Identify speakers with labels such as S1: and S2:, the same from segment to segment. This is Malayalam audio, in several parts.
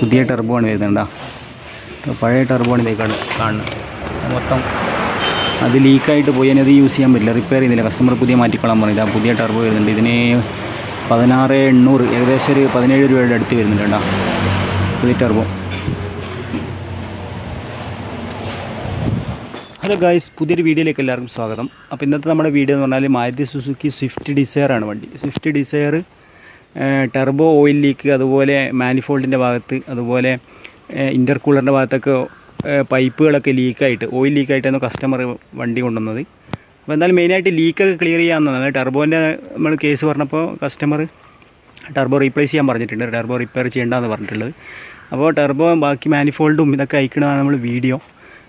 S1: പുതിയ ടെർബോണ് വരുന്നുണ്ടോ പഴയ ടെർബോണ് ഇതേക്കാണ് കാണുന്നത്. മൊത്തം അത് ലീക്കായിട്ട് പോയി അതിനത് അത് യൂസ് ചെയ്യാൻ പറ്റില്ല. റിപ്പയർ ചെയ്യുന്നില്ല. കസ്റ്റമർ പുതിയ മാറ്റിക്കൊള്ളാൻ പറഞ്ഞില്ല പുതിയ ടർബോ വരുന്നുണ്ട്. ഇതിന് പതിനാറ് എണ്ണൂറ് ഏകദേശം ഒരു പതിനേഴ് രൂപയുടെ അടുത്ത് വരുന്നുണ്ട് പുതിയ ടെർബോ ഹലോ ഗായ്സ് പുതിയൊരു വീഡിയോയിലേക്ക് എല്ലാവർക്കും സ്വാഗതം. അപ്പോൾ ഇന്നത്തെ നമ്മുടെ വീഡിയോ എന്ന് പറഞ്ഞാൽ മാരുതി സുസുക്കി സ്വിഫ്റ്റ് ഡിസയർ ആണ് വണ്ടി. Swift Dzire turbo oil leak അതുപോലെ മാനിഫോൾഡിന്റെ ഭാഗത്ത് അതുപോലെ ഇന്റർകൂളറിന്റെ ഭാഗത്തൊക്കെ പൈപ്പുകളൊക്കെ ലീക്കായിട്ട് ഓയിൽ ലീക്കായിട്ടാണ് കസ്റ്റമർ വണ്ടി കൊണ്ടുവന്നത്. അപ്പോൾ എന്തായാലും മെയിനായിട്ട് ലീക്കൊക്കെ ക്ലിയർ ചെയ്യാവുന്നതാണ്. ടെർബോന്റെ നമ്മൾ കേസ് പറഞ്ഞപ്പോൾ കസ്റ്റമർ ടെർബോ റീപ്ലേസ് ചെയ്യാൻ പറഞ്ഞിട്ടുണ്ട്. ടെർബോ റിപ്പയർ ചെയ്യേണ്ടതെന്ന് പറഞ്ഞിട്ടുള്ളത്. അപ്പോൾ ടെർബോ ബാക്കി മാനിഫോൾഡും ഇതൊക്കെ അയക്കണതാണ് നമ്മൾ വീഡിയോ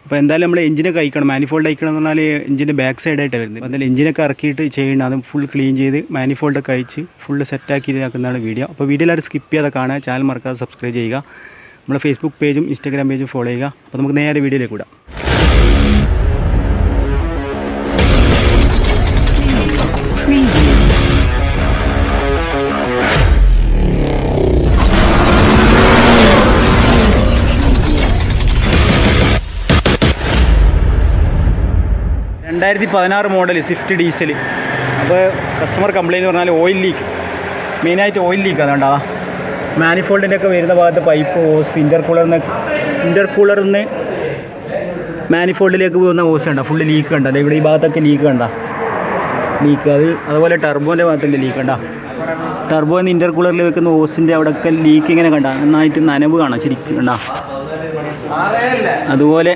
S1: അപ്പോൾ എന്തായാലും നമ്മൾ എഞ്ചിനൊക്കെ അയക്കണം മാനിഫോൾഡ് അയക്കണം എന്ന് പറഞ്ഞാൽ എഞ്ചിന്റെ ബാക്ക് സൈഡായിട്ട് വരുന്നത്. എന്തായാലും എഞ്ചിനൊക്കെ ഇറക്കിയിട്ട് ചെയ്യണം അതും ഫുൾ ക്ലീൻ ചെയ്ത് മാനിഫോൾഡൊക്കെ അയച്ച് ഫുള്ള് സെറ്റാക്കി ഇതാക്കുന്നതാണ് വീഡിയോ അപ്പോൾ വീഡിയോ എല്ലാവരും സ്കിപ്പ് ചെയ്യാതെ കാണുക. ചാനൽ മറക്കാതെ സബ്സ്ക്രൈബ് ചെയ്യുക. നമ്മുടെ ഫേസ്ബുക്ക് പേജും ഇൻസ്റ്റാഗ്രാം പേജും ഫോളോ ചെയ്യുക. അപ്പോൾ നമുക്ക് നേരെ വീഡിയോയിലേക്ക് വിടാം. രണ്ടായിരത്തി പതിനാറ് മോഡൽ സ്വിഫ്റ്റ് ഡീസൽ അപ്പോൾ കസ്റ്റമർ കംപ്ലയിന്റ് പറഞ്ഞാൽ ഓയിൽ ലീക്ക് മെയിനായിട്ട് ഓയിൽ ലീക്ക് അതുകൊണ്ടാ മാനിഫോൾഡിന്റെ ഒക്കെ വരുന്ന ഭാഗത്ത് പൈപ്പ് ഓസ് ഇന്റർകൂളറിന് നിന്ന് മാനിഫോൾഡിലേക്ക് പോകുന്ന ഓസ് കണ്ട? ഫുള്ള് ലീക്ക് കണ്ട? ദേ ഇവിടെ ഈ ഭാഗത്തൊക്കെ ലീക്ക് കണ്ട? ലീക്ക് അത് അതുപോലെ ടർബോന്റെ ഭാഗത്തുള്ള ലീക്ക് കണ്ട? ടർബോ എന്ന് ഇന്റർകൂളറിൽ വെക്കുന്ന ഓസിന്റെ അവിടെയൊക്കെ ലീക്ക് ഇങ്ങനെ കണ്ട? നന്നായിട്ട് നനവ് കാണാം ശരിക്കും കണ്ട? അതുപോലെ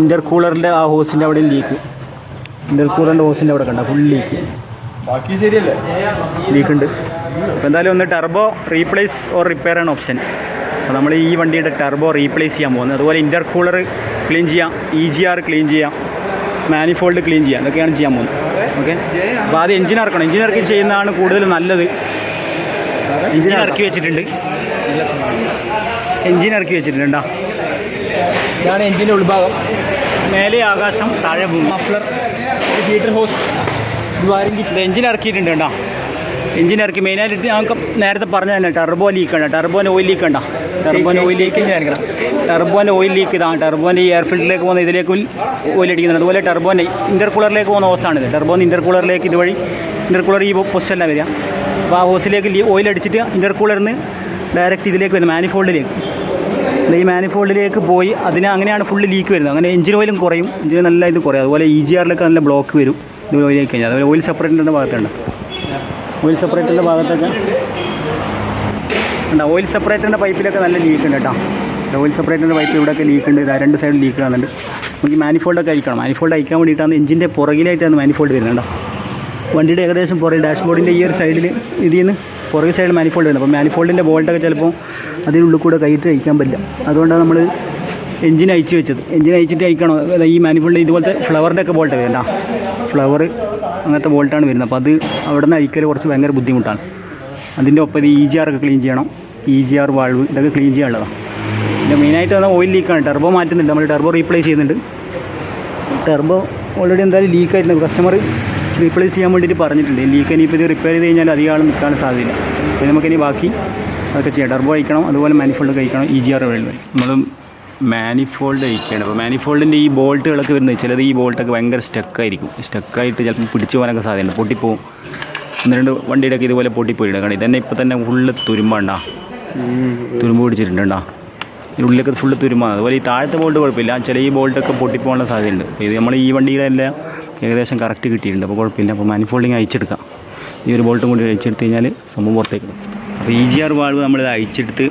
S1: ഇന്റർകൂളറിന്റെ ആ ഹോസിന്റെ അവിടെ ലീക്ക് ഇന്റർകൂളറിന്റെ ഓസിന്റെ അവിടെ കണ്ട. ഫുൾ ലീക്ക്
S2: ബാക്കി ശരിയല്ലേ?
S1: ലീക്ക് ഉണ്ട്. അപ്പോൾ എന്തായാലും ഒന്ന് ടർബോ റീപ്ലേസ് ഓർ റിപ്പയർ ആണ് ഓപ്ഷൻ അപ്പോൾ നമ്മൾ ഈ വണ്ടിയുടെ ടർബോ റീപ്ലേസ് ചെയ്യാൻ പോകുന്നത്. അതുപോലെ ഇന്റർകൂളർ ക്ലീൻ ചെയ്യാം ഇ ജി ആർ ക്ലീൻ ചെയ്യാം മാനിഫോൾഡ് ക്ലീൻ ചെയ്യാം. ഇതൊക്കെയാണ് ചെയ്യാൻ പോകുന്നത്. ഓക്കെ അപ്പോൾ ആദ്യം എഞ്ചിൻ ഇറക്കണം. എഞ്ചിൻ ഇറക്കി ചെയ്യുന്നതാണ് കൂടുതൽ നല്ലത്. എഞ്ചിൻ ഇറക്കി വെച്ചിട്ടുണ്ട്. എഞ്ചിൻ ഇറക്കി വെച്ചിട്ടുണ്ട്
S2: ഇതാണ് എഞ്ചിന്റെ ഉൾഭാഗം.
S1: മേലെ ആകാശം താഴെ ഭൂമി.
S2: മഫ്ലർ ഹീറ്റർ ഹോസ് ദ്വാരം
S1: എഞ്ചിൻ ഇറക്കിയിട്ടുണ്ട് കേട്ടോ എഞ്ചിൻ ഇറക്കി മെയിനായിട്ട് ഞങ്ങൾക്ക് നേരത്തെ പറഞ്ഞ തന്നെ ടർബോ ലീക്ക് ഉണ്ട് ടർബോന്റെ ഓയിൽ ലീക്ക് ഉണ്ടോ ടർബോന്റെ ഓയിൽ ലീക്ക് ടർബോന്റെ ഓയിൽ ലീക്ക് ഇതാണ്. ടർബോന്റെ ഈ എയർ ഫിൽറ്ററിലേക്ക് പോകുന്ന ഇതിലേക്ക് ഓയിൽ അടിക്കുന്നുണ്ട്. അതുപോലെ ടർബോന്റെ ഇന്റർകൂളറിലേക്ക് പോകുന്ന ഹോസാണിത് ടർബോന്ന് ഇന്റർകൂളറിലേക്ക് ഇതുവഴി ഇന്റർകൂളർ ഈ പൊസിഷനിലാണ് വരിക. അപ്പോൾ ആ ഹോസിലേക്ക് ഓയിൽ അടിച്ചിട്ട് ഇന്റർകൂളറിന് ഡയറക്റ്റ് ഇതിലേക്ക് വരുന്നത് മാനിഫോൾഡിലേക്ക് ഈ മാനിഫോൾഡിലേക്ക് പോയി അതിന് അങ്ങനെയാണ് ഫുള്ള് ലീക്ക് വരുന്നത്. അങ്ങനെ എഞ്ചിൻ ഓയിലും കുറയും. എഞ്ചിൻ നല്ല ഇത് കുറയും. അതുപോലെ ഇ ജി ആറിലൊക്കെ നല്ല ബ്ലോക്ക് വരും. ഇത് ഓയിലേക്ക് കഴിഞ്ഞാൽ. അതുപോലെ ഓയിൽ സെപ്പറേറ്ററിന്റെ ഭാഗത്തുണ്ട്. ഓയിൽ സെപ്പറേറ്ററിന്റെ ഭാഗത്തൊക്കെ ഉണ്ട് ഓയിൽ സെപ്പറേറ്ററിന്റെ പൈപ്പിലൊക്കെ നല്ല ലീക്ക് ഉണ്ട് കേട്ടോ. ഓയിൽ സെപ്പറേറ്ററിന്റെ പൈപ്പ് ഇവിടെയൊക്കെ ലീക്ക് ഉണ്ട്. ഇതാ രണ്ട് സൈഡ് ലീക്ക് കാണുന്നുണ്ട്. നമുക്ക് മാനിഫോൾഡൊക്കെ അയക്കണം മാനിഫോൾഡ് അയക്കാൻ വേണ്ടിയിട്ടാണ് എഞ്ചിന്റെ പുറകിലായിട്ടാണ് മാനിഫോൾഡ് വരുന്നത് കേട്ടോ വണ്ടിയുടെ ഏകദേശം പുറകിൽ ഡാഷ്ബോർഡിന്റെ ഈ ഒരു സൈഡിൽ ഇതിൽ നിന്ന് പുറകെ സൈഡ് മാനിഫോൾഡ് വരുന്നത് അപ്പോൾ മാനിഫോൾഡിന്റെ ബോൾട്ടൊക്കെ ചിലപ്പോൾ അതിനുള്ളിൽ കൂടെ കയറ്റി അയക്കാൻ പറ്റില്ല. അതുകൊണ്ടാണ് നമ്മൾ എഞ്ചിൻ അയച്ചു വെച്ചത്. എഞ്ചിൻ അയച്ചിട്ട് അയക്കണോ ഈ മാനിഫോൾഡ് ഇതുപോലത്തെ ഫ്ലവറിന്റെ ഒക്കെ ബോൾട്ട് വരണ്ട ഫ്ലവർ അങ്ങനത്തെ ബോൾട്ടാണ് വരുന്നത്. അപ്പോൾ അത് അവിടെ നിന്ന് അയക്കൽ കുറച്ച് ഭയങ്കര ബുദ്ധിമുട്ടാണ്. അതിന്റെ ഒപ്പം ഇ ജി ആറൊക്കെ ക്ലീൻ ചെയ്യണം. ഇ ജി ആർ വാൾവ് ഇതൊക്കെ ക്ലീൻ ചെയ്യാനുള്ളതാണ് പിന്നെ മെയിനായിട്ട് വന്നാൽ ഓയിൽ ലീക്കാണ് ടെർബോ മാറ്റുന്നുണ്ട്. നമ്മൾ ടെർബോ റീപ്ലേസ് ചെയ്യുന്നുണ്ട്. ടെർബോ ഓൾറെഡി എന്തായാലും ലീക്കായിട്ടുണ്ട് കസ്റ്റമർ റീപ്ലേസ് ചെയ്യാൻ വേണ്ടിയിട്ട് പറഞ്ഞിട്ടുണ്ട്. ലീക്ക് ഇനിയിപ്പോൾ ഇത് റിപ്പയർ ചെയ്ത് കഴിഞ്ഞാൽ അധികം ആൾ നിൽക്കാൻ സാധ്യതയില്ല. അപ്പോൾ നമുക്കിനി ബാക്കി അതൊക്കെ ചെയ്യാം. ഡർബോ അയക്കണം അതുപോലെ മാനിഫോൾഡ് കഴിക്കണം ഇ ജി ആർ വഴി നമ്മൾ മാനിഫോൾഡ് അയക്കുകയാണ് അപ്പോൾ മാനിഫോൾഡിന്റെ ഈ ബോൾട്ടുകളൊക്കെ വരുന്നത് ചിലത് ഈ ബോൾട്ടൊക്കെ ഭയങ്കര സ്റ്റക്കായിരിക്കും സ്റ്റക്കായിട്ട് ചിലപ്പോൾ പിടിച്ചു പോകാനൊക്കെ സാധ്യതയുണ്ട്. പൊട്ടിപ്പോവും. ഒന്ന് രണ്ട് വണ്ടിയുടെ ഒക്കെ ഇതുപോലെ പൊട്ടിപ്പോയിട്ടുണ്ട് കാരണം ഇതന്നെ ഇപ്പോൾ തന്നെ ഫുള്ള് തുരുമ്പാണ്ടാ തുരുമ്പ് പിടിച്ചിട്ടുണ്ട് ഉള്ളിലൊക്കെ ഫുള്ള് തുരുമ്പാണ്. അതുപോലെ ഈ താഴത്തെ ബോൾട്ട് കുഴപ്പമില്ല. ചില ഈ ബോൾട്ടൊക്കെ പൊട്ടിപ്പോകാനുള്ള സാധ്യതയുണ്ട്. ഇത് നമ്മൾ ഈ വണ്ടിയിലെല്ലാം ഏകദേശം കറക്റ്റ് കിട്ടിയിട്ടുണ്ട്. അപ്പോൾ കുഴപ്പമില്ല. അപ്പോൾ മാനിഫോൾഡിങ് അയച്ചെടുക്കാം ഈ ഒരു ബോൾട്ടും കൂടി അയച്ചെടുത്ത് കഴിഞ്ഞാൽ സംഭവം പുറത്തേക്ക്. അപ്പോൾ ഇ ജി ആർ വാൾവ് നമ്മളിത് അയച്ചെടുത്ത്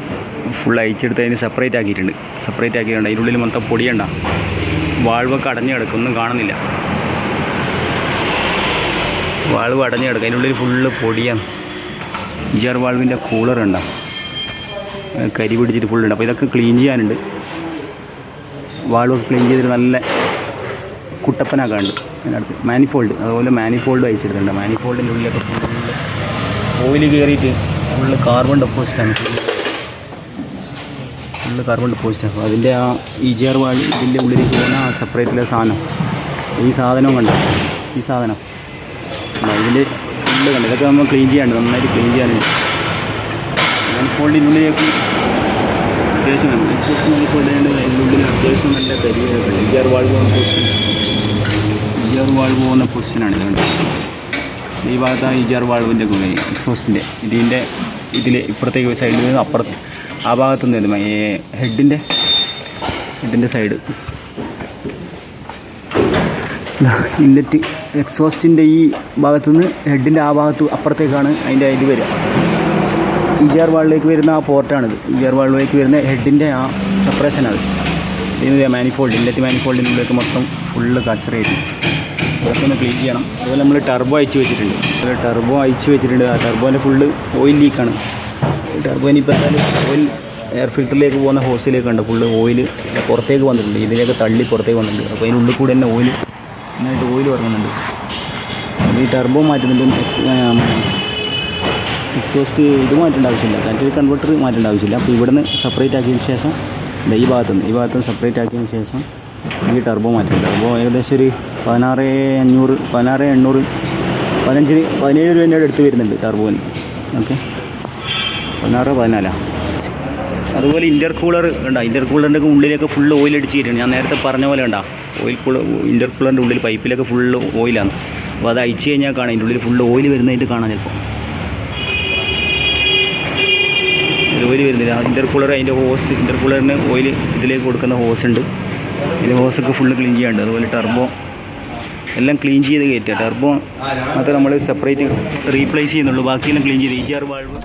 S1: ഫുൾ അയച്ചെടുത്ത് അതിന് സെപ്പറേറ്റ് ആക്കിയിട്ടുണ്ട്. സെപ്പറേറ്റ് ആക്കിയിട്ടുണ്ട്. അതിന്റെ ഉള്ളിൽ മൊത്തം പൊടിയണ്ട. വാൾവൊക്കെ അടഞ്ഞു ഒന്നും കാണുന്നില്ല. വാൾവ് അടഞ്ഞു കിടക്കും. അതിന്റെ ഉള്ളിൽ ഫുള്ള് പൊടിയാണ്. ഇ ജി ആർ വാൾവിന്റെ കൂളർ ഉണ്ടാവും കരി പിടിച്ചിട്ട് ഫുള്ളുണ്ട് അപ്പോൾ ഇതൊക്കെ ക്ലീൻ ചെയ്യാനുണ്ട്. വാൾവൊക്കെ ക്ലീൻ ചെയ്തിട്ട് നല്ല കുട്ടപ്പനാക്കാണ്ട് അതിനടുത്ത് മാനിഫോൾഡ് അതുപോലെ മാനിഫോൾഡ് അയച്ചെടുത്തിട്ടുണ്ട് മാനിഫോൾഡിന്റെ ഉള്ളിലൊക്കെ ഫുള്ള് ഓയിൽ കയറിയിട്ട് ഫുള്ള് കാർബൺ ഡെപ്പോസിറ്റാണ് ഫുള്ള് കാർബൺ ഡെപ്പോസിറ്റ് അപ്പോൾ അതിന്റെ ആ ഇജിയർ ജി വാൾ ഇതിന്റെ ഉള്ളിലേക്ക് പോകുന്ന ആ സെപ്പറേറ്റിലെ സാധനം. ഈ സാധനവും കണ്ടോ? ഈ സാധനം. ഇതിൽ ഫുള്ള് കണ്ടു? ഇതൊക്കെ നമ്മൾ ക്ലീൻ ചെയ്യാണ്ട് നന്നായിട്ട് ക്ലീൻ ചെയ്യാനുണ്ട്. മാനിഫോൾഡിനുള്ളിലേക്ക് അത്യാവശ്യം എക്സോസ് അതിന്റെ ഉള്ളിൽ അത്യാവശ്യം നല്ല കരിയർ ഉണ്ട് ഇജാർ വാൾ പോകുന്ന പൊസിഷൻ ഇജാർ വാൾ പോകുന്ന പൊസിഷനാണ്. ഇതുകൊണ്ട് ഈ ഭാഗത്താണ് ഇജാർ വാൾവിന്റെ ഗുണ എക്സോസ്റ്റിന്റെ ഇതിന്റെ ഇതിൽ ഇപ്പുറത്തേക്ക് സൈഡിൽ നിന്ന് അപ്പുറത്ത് ആ ഭാഗത്തു നിന്ന് ഈ ഹെഡിന്റെ ഹെഡിന്റെ സൈഡ് ഇല്ലറ്റ് എക്സോസ്റ്റിന്റെ ഈ ഭാഗത്തു നിന്ന് ഹെഡിന്റെ ആ ഭാഗത്ത് അപ്പുറത്തേക്കാണ് അതിന്റെ ഇത് വരിക. ഇജാർ വാളിലേക്ക് വരുന്ന ആ പോർട്ടാണിത്. ഇജാർ വാളിലേക്ക് വരുന്ന ഹെഡിന്റെ ആ സെപ്പറേഷനാണ് ഇതിന് മാനിഫോൾഡ് ഇല്ലറ്റ് മാനിഫോൾഡിനുള്ളിലേക്ക് മൊത്തം ഫുള്ള് കച്ചറായിട്ട് ഇതൊക്കെ ഒന്ന് ക്ലീൻ ചെയ്യണം. അതുപോലെ നമ്മൾ ടർബോ അയച്ചു വെച്ചിട്ടുണ്ട്. ടർബോ അയച്ച് വെച്ചിട്ടുണ്ട്. ആ ടർബോന്റെ ഫുള്ള് ഓയിൽ ലീക്കാണ് ടർബോ ഇനിയിപ്പോൾ എന്തായാലും ഓയിൽ എയർ ഫിൽറ്ററിലേക്ക് പോകുന്ന ഹോസിലേക്ക് ഉണ്ട് ഫുള്ള് ഓയിൽ പുറത്തേക്ക് വന്നിട്ടുണ്ട്. ഇതിലേക്ക് തള്ളി പുറത്തേക്ക് വന്നിട്ടുണ്ട്. അപ്പോൾ അതിനുള്ളിൽ കൂടെ തന്നെ ഓയിൽ നന്നായിട്ട് ഓയിൽ ഇറങ്ങുന്നുണ്ട് ഈ ടർബോ മാറ്റുന്നുണ്ട് എക്സ് എക്സോസ്റ്റ് ഇത് മാറ്റേണ്ട ആവശ്യമില്ല. കാറ്ററി കൺവെർട്ടർ മാറ്റേണ്ട ആവശ്യമില്ല. അപ്പോൾ ഇവിടുന്ന് സെപ്പറേറ്റ് ആക്കിയതിന് ശേഷം ഈ ഭാഗത്തുനിന്ന് ഈ ഭാഗത്തുനിന്ന് സെപ്പറേറ്റ് ആക്കിയതിന് ശേഷം ഈ ടർബോ മാറ്റും ടർബോ ഏകദേശം ഒരു പതിനാറ് അഞ്ഞൂറ് പതിനാറ് എണ്ണൂറ് പതിനഞ്ചിന് പതിനേഴ് രൂപേന്റെ അടുത്ത് വരുന്നുണ്ട് ടർബോന്. ഓക്കെ. പതിനാറ് പതിനാലാണ് അതുപോലെ ഇന്റർ കൂളർ ഉണ്ടോ ഇന്റർ കൂളറിന്റെ ഉള്ളിലൊക്കെ ഫുള്ള് ഓയിൽ അടിച്ച് ഞാൻ നേരത്തെ പറഞ്ഞ പോലെ ഉണ്ടാ ഓയിൽ കൂളർ ഇന്റർ കൂളറിന്റെ ഉള്ളിൽ പൈപ്പിലൊക്കെ ഫുള്ള് ഓയിലാണ് അപ്പോൾ അത് അയച്ചു കഴിഞ്ഞാൽ കാണാം ഇതിന്റെ ഉള്ളിൽ ഫുള്ള് ഓയിൽ വരുന്നതായിട്ട് കാണാം ചിലപ്പോൾ ഓയിൽ വരുന്നില്ല. ഇന്റർ കൂളർ അതിന്റെ ഹോസ് ഇന്റർ കൂളറിന് ഓയിൽ ഇതിലേക്ക് കൊടുക്കുന്ന ഹോസ് ഉണ്ട്. ഇതിൽ ഹോസൊക്കെ ഫുള്ള് ക്ലീൻ ചെയ്യാണ്ട് അതുപോലെ ടർബോ എല്ലാം ക്ലീൻ ചെയ്ത് കയറ്റുക ടർബോ മാത്രം നമ്മൾ സെപ്പറേറ്റ് റീപ്ലേസ് ചെയ്യുന്നുള്ളൂ. ബാക്കിയെല്ലാം ക്ലീൻ ചെയ്ത്. E R valve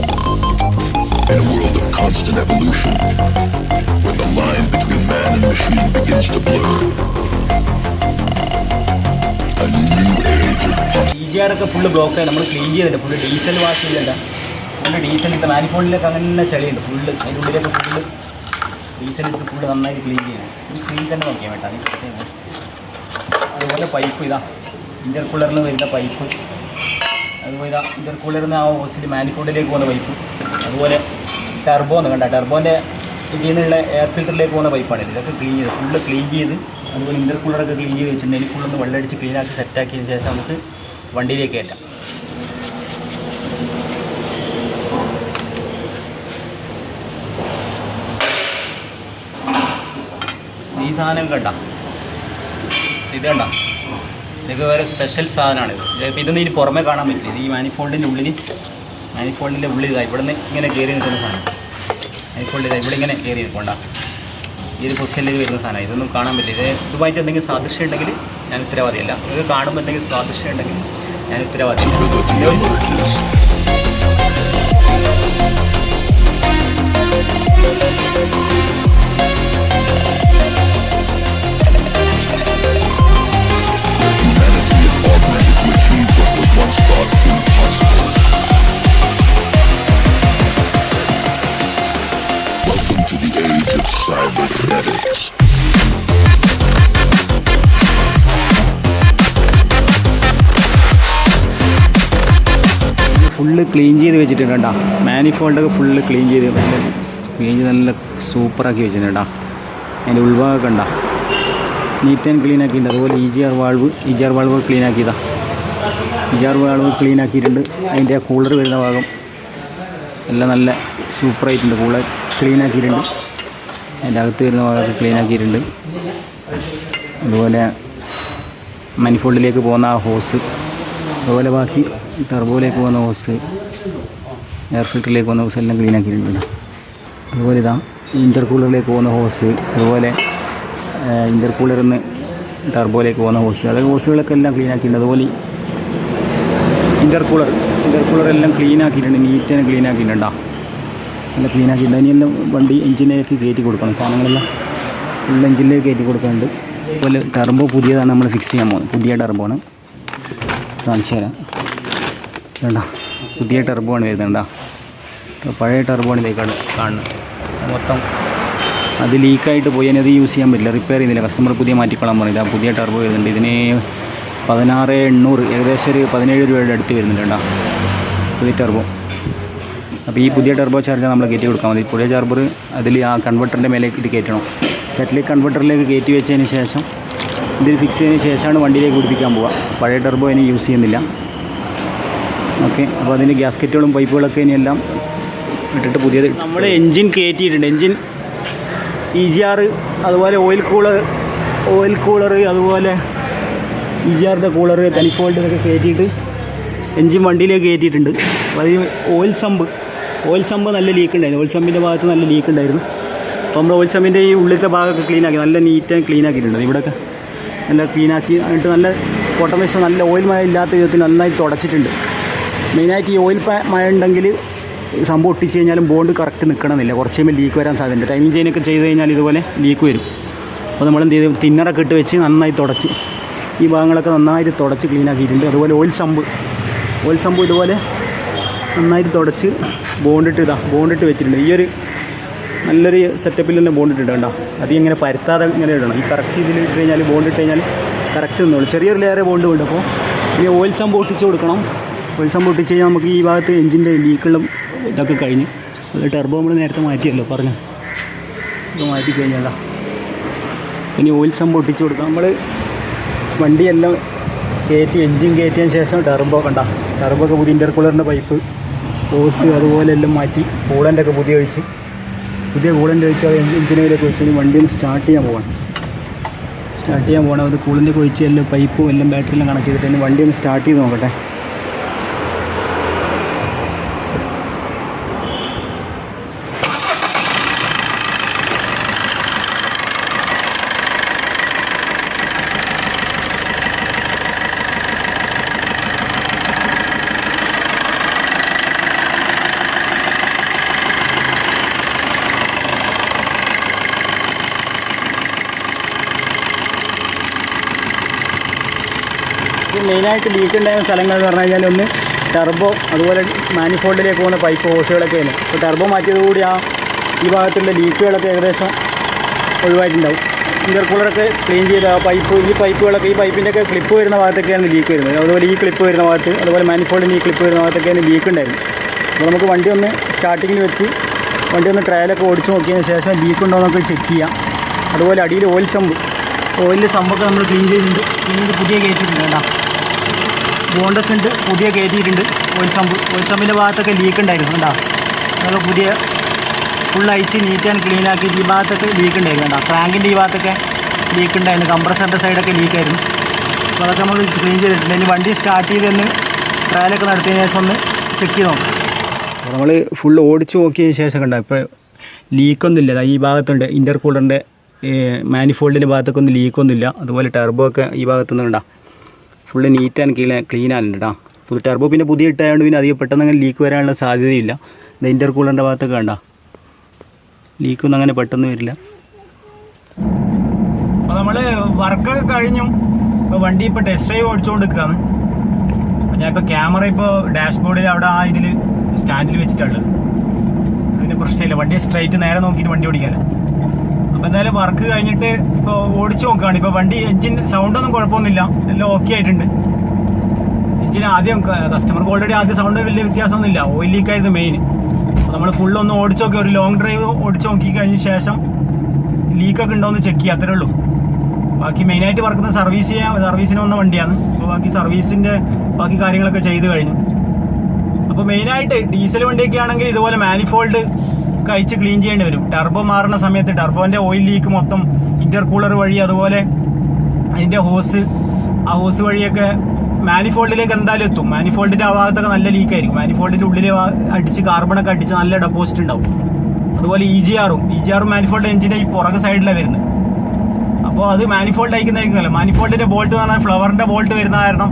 S3: In a world of constant evolution, where the line between man and machine begins to blur, a new age of possibility.
S1: Full ബ്ലോക്കായി നമ്മൾ ക്ലീൻ ചെയ്തിട്ടുണ്ട് ഫുള്ള് ഡീസൽ വാഷ് ചെയ്തില്ല ഫുള്ള് ഇട്ട് മാനിഫോൾഡിലൊക്കെ അങ്ങനെ ചെളിയുണ്ട്. ഫുള്ള് അതിന്റെ ഉള്ളിലൊക്കെ ഫുള്ള് ഇട്ട് ഫുള്ള് നന്നായിട്ട് ക്ലീൻ ചെയ്യണം. ഈ സ്ക്രീൻ തന്നെ നോക്കിയാൽ വേണ്ട അതുപോലെ പൈപ്പ് ഇതാ. ഇന്റർ കൂളറിൽ വരുന്ന പൈപ്പ് അതുപോലെ ഇതാ ഇന്റർ കൂളറിൽ നിന്ന് ആ ഹോസിൽ മാനിഫോൾഡിലേക്ക് പോകുന്ന പൈപ്പ് അതുപോലെ ടെർബോ എന്ന് കണ്ട. ടെർബോന്റെ ഇതിൽ നിന്നുള്ള എയർ ഫിൽറ്ററിലേക്ക് പോകുന്ന പൈപ്പാണ് ഇത്. ഇതൊക്കെ ക്ലീൻ ചെയ്ത് ഫുള്ള് ക്ലീൻ ചെയ്ത് അതുപോലെ ഇന്റർ കൂളറൊക്കെ ക്ലീൻ ചെയ്ത് വെച്ചിട്ടുണ്ടെങ്കിൽ ഫുള്ളൊന്ന് വെള്ളമടിച്ച് ക്ലീനാക്കി സെറ്റാക്കിയതിന് ശേഷം നമുക്ക് വണ്ടിയിലേക്ക് കയറ്റാം. ഈ സാധനം കണ്ട? ഇത് കണ്ട? ഇതൊക്കെ വേറെ സ്പെഷ്യൽ സാധനമാണ് ഇത് ഇതൊന്നും ഇനി പുറമേ കാണാൻ പറ്റില്ല. ഈ മാനിഫോൾഡിന്റെ ഉള്ളിൽ മാനിഫോൾഡിന്റെ ഉള്ളിൽ ഇതാ ഇവിടെ നിന്ന് ഇങ്ങനെ കയറി നിൽക്കുന്ന സാധനം. മാനിഫോൾഡ് ഇതാ ഇവിടെ ഇങ്ങനെ കയറി നിൽക്കണ്ട ഈ ഒരു പൊസിഷനിൽ വരുന്ന സാധനം. ഇതൊന്നും കാണാൻ പറ്റില്ല. ഇത് ഇതുമായിട്ട് എന്തെങ്കിലും സാദൃശ്യം ഉണ്ടെങ്കിൽ ഞാൻ ഉത്തരവാദിയല്ല. ഇത് കാണുമ്പോൾ എന്തെങ്കിലും സാദൃശ്യം ഉണ്ടെങ്കിൽ ഞാൻ ഉത്തരവാദിയല്ല. ഫുള്ള് ക്ലീൻ ചെയ്ത് വെച്ചിട്ടുണ്ട് കേട്ടോ മാനിഫോൾഡൊക്കെ ഫുള്ള് ക്ലീൻ ചെയ്ത് ക്ലീൻ ചെയ്ത് നല്ല സൂപ്പറാക്കി വെച്ചിട്ടുണ്ട് കേട്ടോ അതിന്റെ ഉൾഭാഗമൊക്കെ ഉണ്ടോ? നീറ്റ് ആൻഡ് ക്ലീൻ ആക്കിയിട്ടുണ്ട്. അതുപോലെ E G R valve E G R valve clean ആക്കിയതാ. E G clean ആക്കിയിട്ടുണ്ട്. അതിന്റെ കൂളർ വരുന്ന ഭാഗം എല്ലാം നല്ല സൂപ്പറായിട്ടുണ്ട് കൂളർ ക്ലീൻ ആക്കിയിട്ടുണ്ട്. അതിന്റെ അകത്ത് വരുന്ന ഭാഗമൊക്കെ ക്ലീൻ ആക്കിയിട്ടുണ്ട്. അതുപോലെ മനിഫോൾഡിലേക്ക് പോകുന്ന ആ ഹോസ് അതുപോലെ ബാക്കി ടർബോയിലേക്ക് പോകുന്ന ഹോസ് എയർ ഫിൽറ്ററിലേക്ക് പോകുന്ന ഹോസ് എല്ലാം ക്ലീൻ ആക്കിയിട്ടുണ്ട് അതുപോലെ ഇതാ ഇന്റർ കൂളറിലേക്ക് പോകുന്ന ഹോസ് അതുപോലെ ഇന്റർ കൂളറിൽ നിന്ന് ടർബോയിലേക്ക് പോകുന്ന ഹോസ് അതൊക്കെ ഹോസുകളൊക്കെ എല്ലാം ക്ലീൻ ആക്കിയിട്ടുണ്ട്. അതുപോലെ ഇന്റർ കൂളർ ഇന്റർ കൂളർ എല്ലാം ക്ലീൻ ആക്കിയിട്ടുണ്ട് തന്നെ ക്ലീൻ ആക്കിയിട്ടുണ്ടാ എല്ലാം ക്ലീൻ ആക്കിയിട്ടുണ്ട്. ഇനിയെല്ലാം വണ്ടി എഞ്ചിനിലേക്ക് കയറ്റി കൊടുക്കണം. സാധനങ്ങളെല്ലാം ഫുൾ എഞ്ചിനിലേക്ക് കയറ്റി കൊടുക്കാനുണ്ട് അതുപോലെ ടർബോ പുതിയതാണ് നമ്മൾ ഫിക്സ് ചെയ്യാൻ പോകുന്നത്. പുതിയ ടർബോ ആണ്. കാണിച്ചു തരാം. വേണ്ട പുതിയ ടർബോ ആണ് വരുന്നുണ്ടോ പഴയ ടർബോ ആണ് ഇതേക്കാണ് കാണുന്നത്. മൊത്തം അത് ലീക്കായിട്ട് പോയി. അതിനത് അത് യൂസ് ചെയ്യാൻ പറ്റില്ല. റിപ്പയർ ചെയ്യുന്നില്ല. കസ്റ്റമർ പുതിയ മാറ്റിക്കൊള്ളാൻ പറഞ്ഞില്ല പുതിയ ടർബോ വരുന്നുണ്ട്. ഇതിന് പതിനാറ് എണ്ണൂറ് ഏകദേശം ഒരു പതിനേഴ് രൂപയുടെ അടുത്ത് വരുന്നുണ്ട് പുതിയ ടർബോ അപ്പോൾ ഈ പുതിയ ടർബോ ചാർജർ നമ്മൾ കയറ്റി കൊടുക്കാൻ മതി. പുതിയ ചാർജർ അതിൽ ആ കൺവെർട്ടറിന്റെ മേലേക്ക് ഇത് കയറ്റണം. കെറ്റിലേക്ക് കൺവെർട്ടറിലേക്ക് കയറ്റി വെച്ചതിന് ശേഷം ഇതിൽ ഫിക്സ് ചെയ്തതിന് ശേഷമാണ് വണ്ടിയിലേക്ക് പിടിപ്പിക്കാൻ പോവുക. പഴയ ടെർബോ ഇനി യൂസ് ചെയ്യുന്നില്ല. ഓക്കെ അപ്പോൾ അതിന്റെ ഗ്യാസ്കറ്റുകളും പൈപ്പുകളൊക്കെ ഇനിയെല്ലാം ഇട്ടിട്ട് പുതിയത് നമ്മൾ എൻജിൻ കയറ്റിയിട്ടുണ്ട്. എൻജിൻ ഇ ജി ആറ് അതുപോലെ ഓയിൽ കൂളർ ഓയിൽ കൂളർ അതുപോലെ ഇ ജി ആറിന്റെ കൂളർ തനിഫോൾഡ് ഇതൊക്കെ കയറ്റിയിട്ട് എൻജിൻ വണ്ടിയിലേക്ക് കയറ്റിയിട്ടുണ്ട്. അതിന് ഓയിൽ സമ്പ് ഓയിൽ സമ്പ് നല്ല ലീക്ക് ഉണ്ടായിരുന്നു. ഓയിൽ സമ്പിന്റെ ഭാഗത്ത് നല്ല ലീക്ക് ഉണ്ടായിരുന്നു. അപ്പോൾ നമ്മൾ ഓയിൽ സമ്പിന്റെ ഈ ഉള്ളിലത്തെ ഭാഗമൊക്കെ ക്ലീൻ ആക്കി നല്ല നീറ്റായി ക്ലീൻ ആക്കിയിട്ടുണ്ട്. ഇവിടെയൊക്കെ നല്ല ക്ലീൻ ആക്കി എന്നിട്ട് നല്ല കോട്ടൺ നല്ല ഓയിൽ മഴ ഇല്ലാത്ത വിധത്തിൽ നന്നായി തുടച്ചിട്ടുണ്ട്. മെയിനായിട്ട് ഈ ഓയിൽ മഴ ഉണ്ടെങ്കിൽ സംഭവം ഒട്ടിച്ച് കഴിഞ്ഞാലും ബോണ്ട് കറക്റ്റ് നിൽക്കണമെന്നില്ല കുറച്ച് കഴിയുമ്പോൾ ലീക്ക് വരാൻ സാധ്യതയുണ്ട്. ടൈമിംഗ് ചെയിനൊക്കെ ചെയ്ത് കഴിഞ്ഞാൽ ഇതുപോലെ ലീക്ക് വരും. അപ്പോൾ നമ്മൾ എന്ത് ചെയ്തു? തിന്നറൊക്കെ ഇട്ട് വെച്ച് നന്നായി തുടച്ച്. ഈ ഭാഗങ്ങളൊക്കെ നന്നായിട്ട് തുടച്ച് ക്ലീനാക്കിയിട്ടുണ്ട് അതുപോലെ ഓയിൽ സമ്പ് ഓയിൽ സമ്പ് ഇതുപോലെ നന്നായിട്ട് തുടച്ച് ബോണ്ടിട്ട് ഇതാ ബോണ്ടിട്ട് വെച്ചിട്ടുണ്ട്. ഈയൊരു നല്ലൊരു സെറ്റപ്പിൽ തന്നെ ബോണ്ടിട്ട് ഇടണ്ട അത് ഇങ്ങനെ പരത്താതെ ഇങ്ങനെ ഇടണം. ഈ കറക്റ്റ് ഇതിൽ ഇട്ട് കഴിഞ്ഞാൽ ബോണ്ട് ഇട്ട് കഴിഞ്ഞാൽ കറക്റ്റ് നിന്നോളൂ ചെറിയൊരു ലെയറേ ബോണ്ട് ഉണ്ട് അപ്പോൾ ഇനി ഓയിൽ സമ്പ് ഒട്ടിച്ച് കൊടുക്കണം. ഓയിൽ സമ്പ് ഒട്ടിച്ച് കഴിഞ്ഞാൽ നമുക്ക് ഈ ഭാഗത്ത് എഞ്ചിന്റെ ലീക്കുകളും ഇതൊക്കെ കഴിഞ്ഞ് അത് ടെർബോ നമ്മൾ നേരത്തെ മാറ്റിയല്ലോ പറഞ്ഞു? ഇത് മാറ്റി കഴിഞ്ഞാൽ ഇനി ഓയിൽ സമ്പ് ഒട്ടിച്ച് കൊടുക്കാം. നമ്മൾ വണ്ടിയെല്ലാം കയറ്റി എഞ്ചിൻ കയറ്റിയതിന് ശേഷം ടർബോ കണ്ട. ടർബോ ഒക്കെ പുതിയ ഇന്റർകൂളറിന്റെ പൈപ്പ് ഓസ് അതുപോലെ എല്ലാം മാറ്റി കൂളന്റെ ഒക്കെ പുതിയ ഒഴിച്ച്. പുതിയ കൂളന്റെ ഒഴിച്ച് അത് എഞ്ചിനൊക്കെ ഒഴിച്ച് വണ്ടി ഒന്ന് സ്റ്റാർട്ട് ചെയ്യാൻ പോകണം സ്റ്റാർട്ട് ചെയ്യാൻ പോകണം അത് കൂളിന്റെ ഒഴിച്ച് എല്ലാം പൈപ്പും എല്ലാം ബാറ്ററി എല്ലാം കണക്ട് ചെയ്തിട്ട് വണ്ടി ഒന്ന് സ്റ്റാർട്ട് ചെയ്ത് നോക്കട്ടെ. മെയിനായിട്ട് ലീക്ക് ഉണ്ടായിരുന്ന സ്ഥലങ്ങൾ എന്ന് പറഞ്ഞു കഴിഞ്ഞാൽ ഒന്ന് ടെർബോ അതുപോലെ മാനിഫോൾഡിലേക്ക് പോകുന്ന പൈപ്പ് ഹോസുകളൊക്കെയാണ് അപ്പോൾ ടെർബോ മാറ്റിയതുകൂടി ആ ഈ ഭാഗത്തുള്ള ലീക്കുകളൊക്കെ ഏകദേശം ഒഴിവായിട്ടുണ്ടാവും. ഇന്റർകൂളറൊക്കെ ക്ലീൻ ചെയ്ത പൈപ്പ് ഈ പൈപ്പുകളൊക്കെ ഈ പൈപ്പിന്റെ ഒക്കെ ക്ലിപ്പ് വരുന്ന ഭാഗത്തൊക്കെയാണ് ലീക്ക് വരുന്നത്. അതുപോലെ ഈ ക്ലിപ്പ് വരുന്ന ഭാഗത്ത് അതുപോലെ മാനിഫോൾഡിന് ഈ ക്ലിപ്പ് വരുന്ന ഭാഗത്തൊക്കെയാണ് ലീക്ക് ഉണ്ടായിരുന്നത്. അപ്പോൾ നമുക്ക് വണ്ടി ഒന്ന് സ്റ്റാർട്ടിങ്ങിൽ വെച്ച് വണ്ടി ഒന്ന് ട്രയലൊക്കെ ഓടിച്ചു നോക്കിയതിന് ശേഷം ലീക്ക് ഉണ്ടോ എന്നൊക്കെ ചെക്ക് ചെയ്യാം. അതുപോലെ അടിയിൽ ഓയിൽ സമ്പ് ഓയിലിന്റെ സമ്പൊക്കെ നമ്മൾ ക്ലീൻ ചെയ്തിട്ടുണ്ട്. ക്ലീൻ പുതിയ കയറ്റിട്ടുണ്ട് കേട്ടോ. ബോണ്ടൊക്കെ ഉണ്ട് പുതിയ കയറ്റിയിട്ടുണ്ട്. ഓയിൽ സമ്പ് ഭാഗത്തൊക്കെ ലീക്ക് ഉണ്ടായിരുന്നു കേട്ടോ നമ്മൾ പുതിയ ഫുൾ അയച്ച് നീറ്റ് ആൻഡ് ക്ലീൻ ആക്കി ഈ ഭാഗത്തൊക്കെ ലീക്ക് ഉണ്ടായിരുന്നു കേട്ടോ ക്രാങ്കിന്റെ ഈ ഭാഗത്തൊക്കെ ലീക്ക് ഉണ്ടായിരുന്നു കംപ്രസറിന്റെ സൈഡൊക്കെ ലീക്കായിരുന്നു അപ്പോൾ അതൊക്കെ നമ്മൾ ക്ലീൻ ചെയ്തിട്ടുണ്ട്. ഇനി വണ്ടി സ്റ്റാർട്ട് ചെയ്തെന്ന് ട്രയലൊക്കെ നടത്തിയതിന് ശേഷം ഒന്ന് ചെക്ക് ചെയ്ത് നോക്കാം. നമ്മൾ ഫുൾ ഓടിച്ച് നോക്കിയതിന് ശേഷം കണ്ട ഇപ്പോൾ ലീക്കൊന്നുമില്ല ഈ ഭാഗത്തുണ്ട് ഇന്റർകൂളറിന്റെ മാനിഫോൾഡിന്റെ ഭാഗത്തൊക്കെ ഒന്നും ലീക്കൊന്നുമില്ല അതുപോലെ ടർബോ ഒക്കെ ഈ ഭാഗത്തുനിന്ന് കണ്ട. Full neat and clean clean ആണുണ്ട് കേട്ടോ പുതിയ ടെർബോ പിന്നെ പുതിയ ഇട്ടായതുകൊണ്ട് പിന്നെ അധികം പെട്ടെന്ന് അങ്ങനെ ലീക്ക് വരാനുള്ള സാധ്യതയില്ല. ഇത് ഇന്റർകൂളറിന്റെ ഭാഗത്തൊക്കെ കണ്ട. ലീക്കൊന്നും അങ്ങനെ പെട്ടെന്ന് വരില്ല. അപ്പോൾ നമ്മൾ വർക്കൊക്കെ കഴിഞ്ഞു. ഇപ്പോൾ വണ്ടി ഇപ്പോൾ ടെസ്റ്റ് ഡ്രൈവ് ഓടിച്ചുകൊണ്ട് ഞാൻ ഇപ്പോൾ ക്യാമറ ഇപ്പോൾ ഡാഷ്ബോർഡിൽ അവിടെ ആ ഇതിൽ സ്റ്റാൻഡിൽ വെച്ചിട്ടാണ് അതിന്റെ പ്രശ്നമില്ല. വണ്ടി സ്ട്രൈറ്റ് നേരെ നോക്കിയിട്ട് വണ്ടി ഓടിക്കാൻ അപ്പോൾ എന്തായാലും വർക്ക് കഴിഞ്ഞിട്ട് ഇപ്പോൾ ഓടിച്ചു നോക്കുകയാണ് ഇപ്പോൾ വണ്ടി എഞ്ചിൻ സൗണ്ടൊന്നും കുഴപ്പമൊന്നുമില്ല. എല്ലാം ഓക്കെ ആയിട്ടുണ്ട്. എഞ്ചിൻ ആദ്യം കസ്റ്റമർക്ക് ഓൾറെഡി ആദ്യം സൗണ്ട് വലിയ വ്യത്യാസമൊന്നുമില്ല. ഓയിൽ ലീക്ക് ആയത് മെയിൻ അപ്പോൾ നമ്മൾ ഫുൾ ഒന്ന് ഓടിച്ചു നോക്കി. ഒരു ലോങ് ഡ്രൈവ് ഓടിച്ചു നോക്കി കഴിഞ്ഞ ശേഷം ലീക്കൊക്കെ ഉണ്ടോ എന്ന് ചെക്ക് ചെയ്യാം. അത്രേ ഉള്ളൂ. ബാക്കി മെയിനായിട്ട് വർക്കുന്ന സർവീസ് ചെയ്യാൻ സർവീസിന് വന്ന വണ്ടിയാണ്. അപ്പോൾ ബാക്കി സർവീസിന്റെ ബാക്കി കാര്യങ്ങളൊക്കെ ചെയ്ത് കഴിഞ്ഞു. അപ്പോൾ മെയിനായിട്ട് ഡീസൽ വണ്ടിയൊക്കെ ആണെങ്കിൽ ഇതുപോലെ മാനിഫോൾഡ് കഴിച്ച് ക്ലീൻ ചെയ്യേണ്ടി വരും. ടർബോ മാറുന്ന സമയത്ത് ടർബോന്റെ ഓയിൽ ലീക്ക് മൊത്തം ഇന്റർകൂളർ വഴി അതുപോലെ അതിന്റെ ഹോസ് ആ ഹോസ് വഴിയൊക്കെ മാനിഫോൾഡിലേക്ക് എന്തായാലും എത്തും. മാനിഫോൾഡിന്റെ ആ ഭാഗത്തൊക്കെ നല്ല ലീക്ക് ആയിരിക്കും. മാനിഫോൾഡിന്റെ ഉള്ളിൽ അടിച്ച് അടിച്ച് കാർബണൊക്കെ അടിച്ച് നല്ല ഡെപ്പോസിറ്റ് ഉണ്ടാവും. അതുപോലെ ഇ ജി ആറും ഇ ജി ആറും മാനിഫോൾഡ് എഞ്ചിന്റെ ഈ പുറക സൈഡിലാണ് വരുന്നത്. അപ്പോൾ അത് മാനിഫോൾഡ് അയക്കുന്നതായിരിക്കുമല്ലോ. മാനിഫോൾഡിന്റെ ബോൾട്ട് എന്ന് പറഞ്ഞാൽ ഫ്ലവറിന്റെ ബോൾട്ട് വരുന്ന കാരണം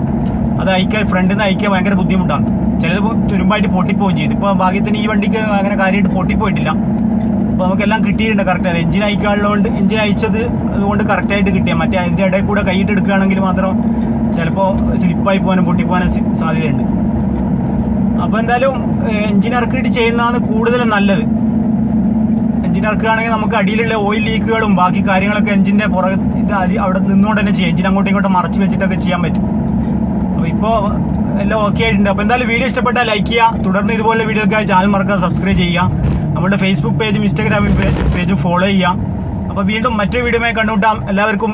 S1: അത് അയക്കാൻ ഫ്രണ്ടിൽ നിന്ന് അയക്കാൻ ഭയങ്കര ബുദ്ധിമുട്ടാണ്. ചിലത് തുരുമ്പായിട്ട് പൊട്ടിപ്പോവുകയും ചെയ്തു. ഇപ്പോൾ ഭാഗ്യത്തിന് ഈ വണ്ടിക്ക് അങ്ങനെ കാര്യമായിട്ട് പൊട്ടിപ്പോയിട്ടില്ല. അപ്പോൾ നമുക്കെല്ലാം കിട്ടിയിട്ടുണ്ട് കറക്റ്റ് എഞ്ചിൻ അയക്കാനുള്ളതുകൊണ്ട് എഞ്ചിൻ അയച്ചത് അതുകൊണ്ട് കറക്റ്റായിട്ട് കിട്ടിയാൽ മറ്റേ അതിന്റെ ഇടയിൽ കൂടെ കൈയിട്ട് എടുക്കുകയാണെങ്കിൽ മാത്രം ചിലപ്പോൾ സ്ലിപ്പായി പോകാനും പൊട്ടിപ്പോകാനും സാധ്യതയുണ്ട്. അപ്പോൾ എന്തായാലും എഞ്ചിൻ ഇറക്കിയിട്ട് ചെയ്യുന്നതാണ് കൂടുതലും നല്ലത്. എഞ്ചിൻ ഇറക്കുകയാണെങ്കിൽ നമുക്ക് അടിയിലുള്ള ഓയിൽ ലീക്കുകളും ബാക്കി കാര്യങ്ങളൊക്കെ എഞ്ചിന്റെ പുറകെ ഇത് അവിടെ നിന്നുകൊണ്ട് തന്നെ ചെയ്യാം. എഞ്ചിൻ അങ്ങോട്ടും ഇങ്ങോട്ടും മറച്ച് വെച്ചിട്ടൊക്കെ ചെയ്യാൻ പറ്റും. അപ്പോൾ ഇപ്പോൾ എല്ലാം ഓക്കെ ആയിട്ടുണ്ട്. അപ്പോൾ എന്തായാലും വീഡിയോ ഇഷ്ടപ്പെട്ടാൽ ലൈക്ക് ചെയ്യുക. തുടർന്ന് ഇതുപോലെ വീഡിയോക്കായി ചാനൽ മറക്കാതെ സബ്സ്ക്രൈബ് ചെയ്യുക. നമ്മുടെ ഫേസ്ബുക്ക് പേജും ഇൻസ്റ്റാഗ്രാം പേജും ഫോളോ ചെയ്യാം അപ്പോൾ വീണ്ടും മറ്റൊരു വീഡിയോയുമായി കണ്ടുമുട്ടാം. എല്ലാവർക്കും